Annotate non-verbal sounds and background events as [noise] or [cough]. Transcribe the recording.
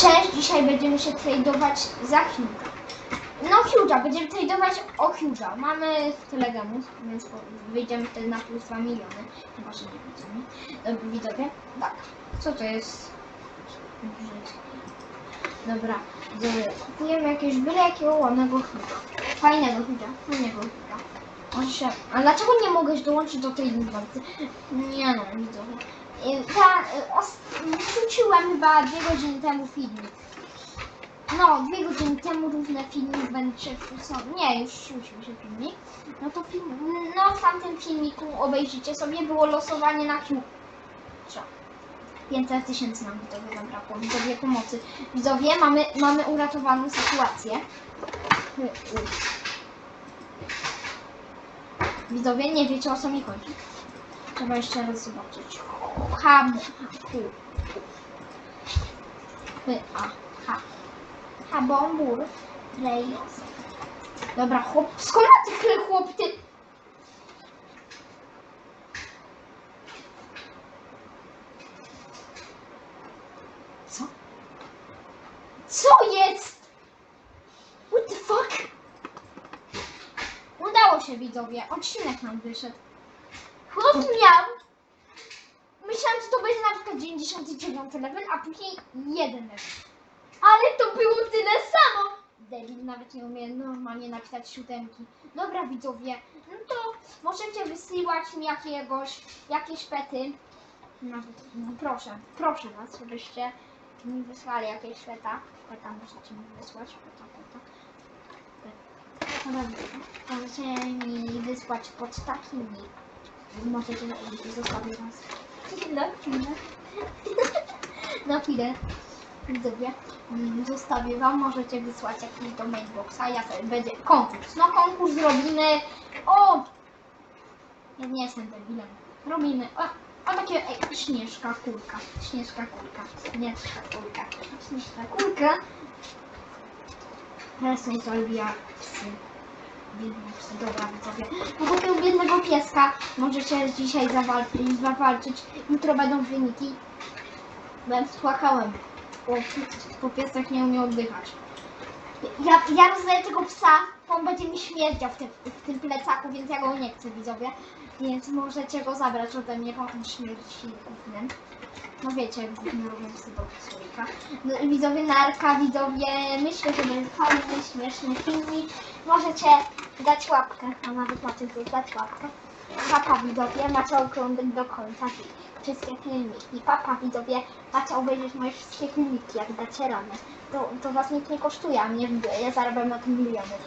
Cześć, dzisiaj będziemy się tradeować za Huge'a. No Huge'a, będziemy tradeować o Huge'a. Mamy tyle gemów, więc wyjdziemy wtedy na plus 2 miliony. Chyba, że nie widzimy. Dobra, widzowie? Tak. Co to jest? Dobra, widzowie, kupujemy jakiegoś byle jakiego ładnego Huge'a. Fajnego Huge'a, fajnego się... A dlaczego nie mogłeś dołączyć do tej walki? Nie no, widzowie. Y, Ta, y, os, chyba dwie godziny temu filmik. No, dwie godziny temu różne filmik będzie są. Nie, już wrzucił się filmik. No to film, no w tamtym filmiku obejrzycie sobie było losowanie na Q. Co? 500 tysięcy nam widzowie zabrakło. Widzowie pomocy. Widzowie, mamy, mamy uratowaną sytuację. Widzowie, nie wiecie o co mi chodzi. Trzeba jeszcze raz zobaczyć. Ham, hy, a, ha. Ha, bombur, rejos. Dobra, chłop, skąd ma tyle chłop, ty? Co? Co jest? What the fuck? Udało się widzowie, odcinek nam wyszedł. Chłop miał. Myślałam, że to będzie na przykład 99 level, a później jeden level. Ale to było tyle samo. Debil nawet nie umie normalnie napisać siódemki. Dobra widzowie, no to możecie wysyłać mi jakiegoś, jakieś pety. Nawet, no proszę, proszę was, żebyście mi wysłali jakieś peta. Peta możecie mi wysłać, peta, peta. Możecie mi wysłać pod taki nick. Możecie zostawić nas. Na chwilę. [laughs] Na chwilę. Widzowie, mm, zostawię wam, możecie wysłać jakiś do mailboxa, jak będzie konkurs. No konkurs robimy, o! Ja nie jestem debilem. Robimy, o, o takie, ej, śnieżka, kulka, śnieżka, kulka, śnieżka, kulka, śnieżka, kulka. Teraz mnie zrobiła psy. Dobra widzowie. No takiego biednego pieska możecie dzisiaj zawalczyć, zawalczyć. Jutro będą wyniki. Byłem spłakałem, bo, bo piesek nie umie oddychać. Ja, ja rozdaję tego psa, to on będzie mi śmierdział w tym, w tym plecaku, więc ja go nie chcę widzowie. Więc możecie go zabrać ode mnie, potem śmierdzi gównem. No wiecie, jak robią psy do słoika. No, widzowie narka, widzowie, myślę, że będzie fajny, śmieszny filmik. Możecie dać łapkę, a nawet macie dać łapkę. Papa widzowie, macie oglądać do końca wszystkie filmiki. Papa widzowie, macie obejrzeć moje wszystkie filmiki, jak dacie radę. To, to was nic nie kosztuje, a mnie ja zarabiam na tym miliony.